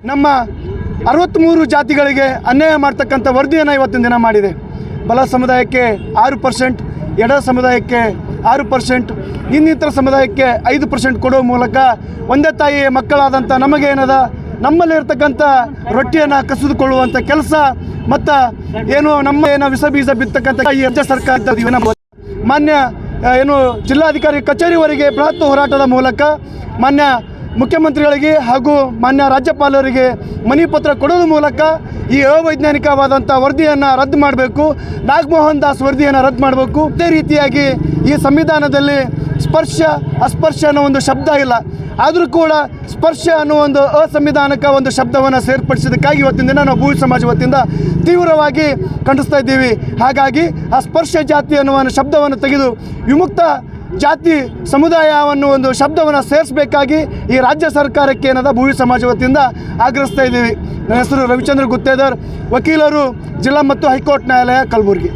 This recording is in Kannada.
ನಮ್ಮ ಅರವತ್ತ್ಮೂರು ಜಾತಿಗಳಿಗೆ ಅನ್ಯಾಯ ಮಾಡ್ತಕ್ಕಂಥ ವರದಿಯನ್ನು ಇವತ್ತಿನ ದಿನ ಮಾಡಿದೆ. ಬಲ ಸಮುದಾಯಕ್ಕೆ ಆರು ಪರ್ಸೆಂಟ್, ಎಡ ಸಮುದಾಯಕ್ಕೆ ಆರು ಪರ್ಸೆಂಟ್, ಇನ್ನಿತರ ಸಮುದಾಯಕ್ಕೆ ಐದು ಪರ್ಸೆಂಟ್ ಕೊಡುವ ಮೂಲಕ ಒಂದೇ ತಾಯಿಯ ಮಕ್ಕಳಾದಂಥ ನಮಗೇನದ ನಮ್ಮಲ್ಲಿರ್ತಕ್ಕಂಥ ರೊಟ್ಟಿಯನ್ನು ಕಸಿದುಕೊಳ್ಳುವಂಥ ಕೆಲಸ ಮತ್ತು ಏನು ನಮ್ಮ ಏನೋ ವಿಷ ಬೀಜ ಬಿತ್ತಕ್ಕಂಥ ಈ ರಾಜ್ಯ ಸರ್ಕಾರದ ಇವನ ಮಾನ್ಯ ಏನು ಜಿಲ್ಲಾಧಿಕಾರಿ ಕಚೇರಿವರೆಗೆ ಬೃಹತ್ ಹೋರಾಟದ ಮೂಲಕ ಮಾನ್ಯ ಮುಖ್ಯಮಂತ್ರಿಗಳಿಗೆ ಹಾಗೂ ಮಾನ್ಯ ರಾಜ್ಯಪಾಲರಿಗೆ ಮನವಿ ಪತ್ರ ಕೊಡೋದ್ರ ಮೂಲಕ ಈ ಅವೈಜ್ಞಾನಿಕವಾದಂಥ ವರದಿಯನ್ನು ರದ್ದು ಮಾಡಬೇಕು. ನಾಗಮೋಹನ್ ದಾಸ್ ವರದಿಯನ್ನು ರದ್ದು ಮಾಡಬೇಕು. ಅದೇ ರೀತಿಯಾಗಿ ಈ ಸಂವಿಧಾನದಲ್ಲಿ ಸ್ಪರ್ಶ, ಅಸ್ಪರ್ಶ ಅನ್ನೋ ಒಂದು ಶಬ್ದ ಇಲ್ಲ. ಆದರೂ ಕೂಡ ಸ್ಪರ್ಶ ಅನ್ನೋ ಒಂದು ಅಸಂವಿಧಾನಕ ಒಂದು ಶಬ್ದವನ್ನು ಸೇರ್ಪಡಿಸಿದ್ದಕ್ಕಾಗಿ ಇವತ್ತಿನ ದಿನ ನಾವು ಭೂ ಸಮಾಜ ವತಿಯಿಂದ ತೀವ್ರವಾಗಿ ಖಂಡಿಸ್ತಾ ಇದ್ದೀವಿ. ಹಾಗಾಗಿ ಆ ಸ್ಪರ್ಶ ಜಾತಿ ಅನ್ನುವ ಶಬ್ದವನ್ನು ತೆಗೆದು ವಿಮುಕ್ತ ಜಾತಿ ಸಮುದಾಯವನ್ನು ಒಂದು ಶಬ್ದವನ್ನು ಸೇರಿಸಬೇಕಾಗಿ ಈ ರಾಜ್ಯ ಸರ್ಕಾರಕ್ಕೆ ಏನದ ಭೂವಿ ಸಮಾಜ ವತಿಯಿಂದ ಆಗ್ರಹಿಸ್ತಾ ಇದ್ದೀವಿ. ನನ್ನ ಹೆಸರು ರವಿಚಂದ್ರ ಗುತ್ತೇದಾರ್, ವಕೀಲರು, ಜಿಲ್ಲಾ ಮತ್ತು ಹೈಕೋರ್ಟ್ ನ್ಯಾಯಾಲಯ ಕಲಬುರಗಿ.